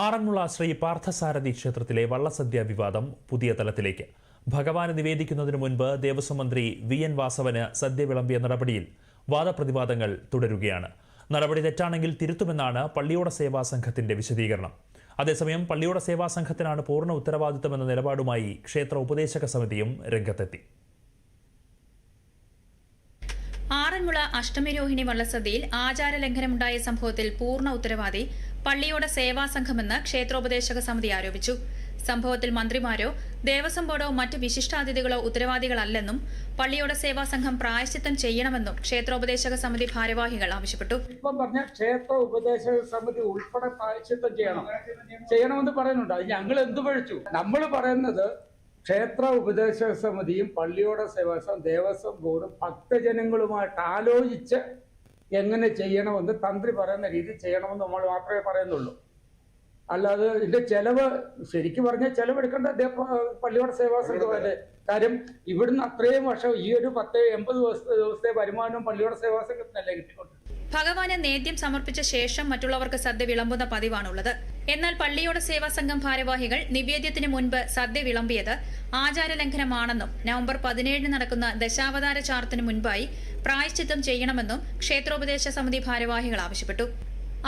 ആറന്മുള ശ്രീ പാർത്ഥസാരഥി ക്ഷേത്രത്തിലെ വള്ളസദ്യ വിവാദം പുതിയ തലത്തിലേക്ക്. ഭഗവാന് നിവേദിക്കുന്നതിനു മുൻപ് ദേവസ്വം മന്ത്രി വി എൻ വാസവന് സദ്യ വിളമ്പിയ നടപടിയിൽ വാദപ്രതിവാദങ്ങൾ തുടരുകയാണ്. നടപടി തെറ്റാണെങ്കിൽ തിരുത്തുമെന്നാണ് പള്ളിയോട സേവാ സംഘത്തിന്റെ വിശദീകരണം. അതേസമയം പള്ളിയോട സേവാ സംഘത്തിനാണ് പൂർണ ഉത്തരവാദിത്തമെന്ന നിലപാടുമായി ക്ഷേത്ര ഉപദേശക സമിതിയും രംഗത്തെത്തി. ആറന്മുള അഷ്ടമിരോഹിണി വള്ളസദ്യയിൽ ആചാരലംഘനമുണ്ടായ സംഭവത്തിൽ പൂർണ ഉത്തരവാദി പള്ളിയോട് സേവാ സംഘമെന്ന് ക്ഷേത്രോപദേശക സമിതി ആരോപിച്ചു. സംഭവത്തിൽ മന്ത്രിമാരോ ദേവസ്വം ബോർഡോ മറ്റ് വിശിഷ്ടാതിഥികളോ ഉത്തരവാദികളല്ലെന്നും പള്ളിയോട് സേവാ സംഘം പ്രായശ്ചിത്തം ചെയ്യണമെന്നും ക്ഷേത്രോപദേശക സമിതി ഭാരവാഹികൾ ആവശ്യപ്പെട്ടു. പറഞ്ഞ ക്ഷേത്ര ഉപദേശക സമിതി ഉൾപ്പെടെ പ്രായശ്ചിത്തം ചെയ്യണം. ചെയ്യണമെന്ന് പറയുന്നുണ്ട്. ഞങ്ങൾ എന്ത് പഴിച്ചു നമ്മൾ പറയുന്നത് ക്ഷേത്ര ഉപദേശക സമിതിയും പള്ളിയോട സേവാസം ദേവസ്വം ബോർഡും ഭക്തജനങ്ങളുമായിട്ട് ആലോചിച്ച് എങ്ങനെ ചെയ്യണമെന്ന് തന്ത്രി പറയുന്ന രീതി ചെയ്യണമെന്ന് നമ്മൾ മാത്രമേ പറയുന്നുള്ളൂ. അല്ലാതെ ഇതിന്റെ ചെലവ് ശരിക്കും പറഞ്ഞാൽ ചെലവെടുക്കേണ്ട പള്ളിയുടെ പള്ളിയോട സേവാ സംഘമല്ലേ കാര്യം ഇവിടുന്ന് അത്രയും വർഷം ഈ ഒരു പത്ത് എൺപത് ദിവസത്തെ ദിവസത്തെ വരുമാനവും പള്ളിയോട സേവാസംഘത്തിനല്ലേ കിട്ടിക്കൊണ്ടിരുന്നത് കിട്ടിക്കൊണ്ട് ഭഗവാന് നേദ്യം സമർപ്പിച്ച ശേഷം മറ്റുള്ളവർക്ക് സദ്യ വിളമ്പുന്ന പതിവാണുള്ളത്. എന്നാൽ പള്ളിയോട സേവാ സംഘം ഭാരവാഹികൾ നിവേദ്യത്തിന് മുൻപ് സദ്യ വിളമ്പിയത് ആചാരലംഘനമാണെന്നും നവംബർ പതിനേഴിന് നടക്കുന്ന ദശാവതാര ചാർത്തിന് മുൻപായി പ്രായശ്ചിത്തം ചെയ്യണമെന്നും ക്ഷേത്രോപദേശ സമിതി ഭാരവാഹികൾ ആവശ്യപ്പെട്ടു.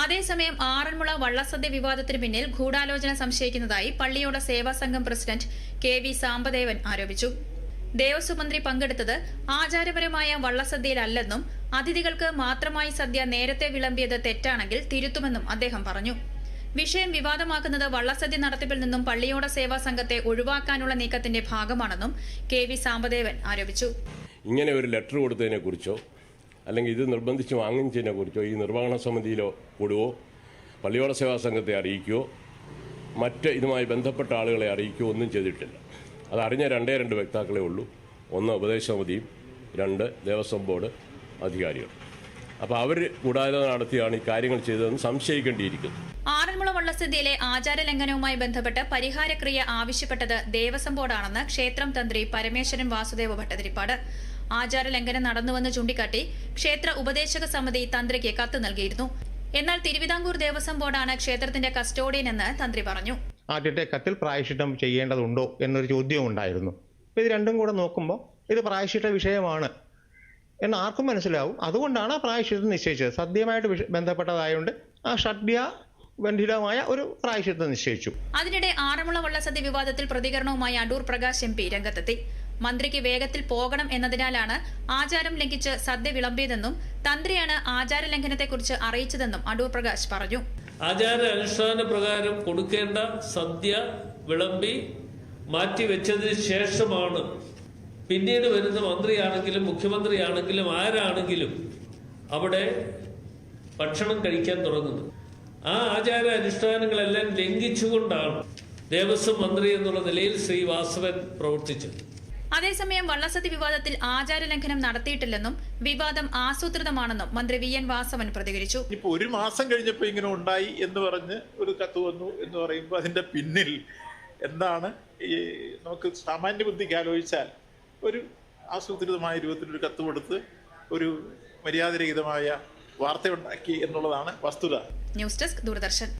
അതേസമയം ആറന്മുള വള്ളസദ്യ വിവാദത്തിന് പിന്നിൽ ഗൂഢാലോചന സംശയിക്കുന്നതായി പള്ളിയോട സേവാ സംഘം പ്രസിഡന്റ് കെ വി സാമ്പദേവൻ ആരോപിച്ചു. ദേവസ്വം മന്ത്രി പങ്കെടുത്തത് ആചാരപരമായ വള്ളസദ്യയിലല്ലെന്നും അതിഥികൾക്ക് മാത്രമായി സദ്യ നേരത്തെ വിളമ്പിയത് തെറ്റാണെങ്കിൽ തിരുത്തുമെന്നും അദ്ദേഹം പറഞ്ഞു. വിഷയം വിവാദമാക്കുന്നത് വള്ളസദ്യ നടത്തിപ്പിൽ നിന്നും പള്ളിയോട സേവാ സംഘത്തെ ഒഴിവാക്കാനുള്ള നീക്കത്തിന്റെ ഭാഗമാണെന്നും കെ വി സാമ്പദേവൻ ആരോപിച്ചു. ഇങ്ങനെ ഒരു ലെറ്റർ കൊടുത്തതിനെ കുറിച്ചോ അല്ലെങ്കിൽ ഇത് നിർബന്ധിച്ച് വാങ്ങിച്ചതിനെ കുറിച്ചോ ഈ നിർവഹണ സമിതിയിലോ കൂടുവോ പള്ളിയോട സേവാ സംഘത്തെ അറിയിക്കുകയോ മറ്റ് ഇതുമായി ബന്ധപ്പെട്ട ആളുകളെ അറിയിക്കുകയോ ഒന്നും ചെയ്തിട്ടില്ല. അത് അറിഞ്ഞ രണ്ടേ രണ്ട് വ്യക്താക്കളേ ഉള്ളൂ. ഒന്ന് ഉപദേശ സമിതിയും രണ്ട് ദേവസ്വം ബോർഡ് അധികാരികൾ. അപ്പോൾ അവർ കൂടാതെ നടത്തിയാണ് ഈ കാര്യങ്ങൾ ചെയ്തതെന്ന് സംശയിക്കേണ്ടിയിരിക്കുന്നു. ആറന്മുള വള്ളസദ്യയിലെ ആചാരലംഘനവുമായി ബന്ധപ്പെട്ട് പരിഹാരക്രിയ ആവശ്യപ്പെട്ടത് ദേവസ്വം ബോർഡാണെന്ന് ക്ഷേത്രം തന്ത്രി പരമേശ്വരൻ വാസുദേവ ഭട്ടതിരിപ്പാട്. ആചാര ലംഘനം നടന്നുവെന്ന് ചൂണ്ടിക്കാട്ടി ക്ഷേത്ര ഉപദേശക സമിതി തന്ത്രിക്ക് കത്ത് നൽകിയിരുന്നു. എന്നാൽ തിരുവിതാംകൂർ ദേവസ്വം ബോർഡാണ് ക്ഷേത്രത്തിന്റെ കസ്റ്റോഡിയൻ എന്ന് തന്ത്രി പറഞ്ഞു. ആദ്യത്തെ കത്തിൽ പ്രായശ്ചിത്തം ചെയ്യേണ്ടതുണ്ടോ എന്നൊരു ചോദ്യവും ഉണ്ടായിരുന്നു ഇത് രണ്ടും കൂടെ നോക്കുമ്പോൾ ഇത് പ്രായശ്ചിത്ത വിഷയമാണ് എന്ന് ആർക്കും മനസ്സിലാവും. അതുകൊണ്ടാണ് ആ പ്രായശ്ചിത്തം നിശ്ചയിച്ചത്. സദ്യമായിട്ട് ബന്ധപ്പെട്ടതായതുകൊണ്ട് ആ ഷഡ്യ ബന്ധിതമായ ഒരു പ്രായശ്ചിത്തം നിശ്ചയിച്ചു. അതിനിടെ ആറന്മുള വള്ളസദ്യ വിവാദത്തിൽ പ്രതികരണവുമായി അടൂർ പ്രകാശ് എം പി രംഗത്തെത്തി. മന്ത്രിക്ക് വേഗത്തിൽ പോകണം എന്നതിനാലാണ് ആചാരം ലംഘിച്ച് സദ്യ വിളമ്പിയതെന്നും തന്ത്രിയാണ് ആചാര ലംഘനത്തെക്കുറിച്ച് അറിയിച്ചതെന്നും അടൂർ പ്രകാശ് പറഞ്ഞു. ആചാര അനുഷ്ഠാന പ്രകാരം കൊടുക്കേണ്ട സദ്യ വിളമ്പി മാറ്റിവെച്ചതിന് ശേഷമാണ് പിന്നീട് വരുന്ന മന്ത്രിയാണെങ്കിലും മുഖ്യമന്ത്രിയാണെങ്കിലും ആരാണെങ്കിലും അവിടെ ഭക്ഷണം കഴിക്കാൻ തുടങ്ങുന്നത്. ആ ആചാര അനുഷ്ഠാനങ്ങളെല്ലാം ലംഘിച്ചുകൊണ്ടാണ് ദേവസ്വം മന്ത്രി എന്നുള്ള നിലയിൽ ശ്രീ വാസവൻ പ്രവർത്തിച്ചത്. അതേസമയം വള്ളസദ്യ വിവാദത്തിൽ ആചാരലംഘനം നടത്തിയിട്ടില്ലെന്നും വിവാദം ആസൂത്രിതമാണെന്നും മന്ത്രി വി എൻ വാസവൻ പ്രതികരിച്ചു. ഇപ്പൊ ഒരു മാസം കഴിഞ്ഞപ്പോൾ ഇങ്ങനെ ഉണ്ടായി എന്ന് പറഞ്ഞ് ഒരു കത്ത് വന്നു എന്ന് പറയുമ്പോൾ അതിന്റെ പിന്നിൽ എന്താണ് ഈ നമുക്ക് സാമാന്യ ബുദ്ധിക്ക് ആലോചിച്ചാൽ ഒരു ആസൂത്രിതമായ രൂപത്തിലൊരു കത്ത് കൊടുത്ത് ഒരു മര്യാദരഹിതമായ വാർത്തയുണ്ടാക്കി എന്നുള്ളതാണ് വസ്തുത. News desk Doordarshan.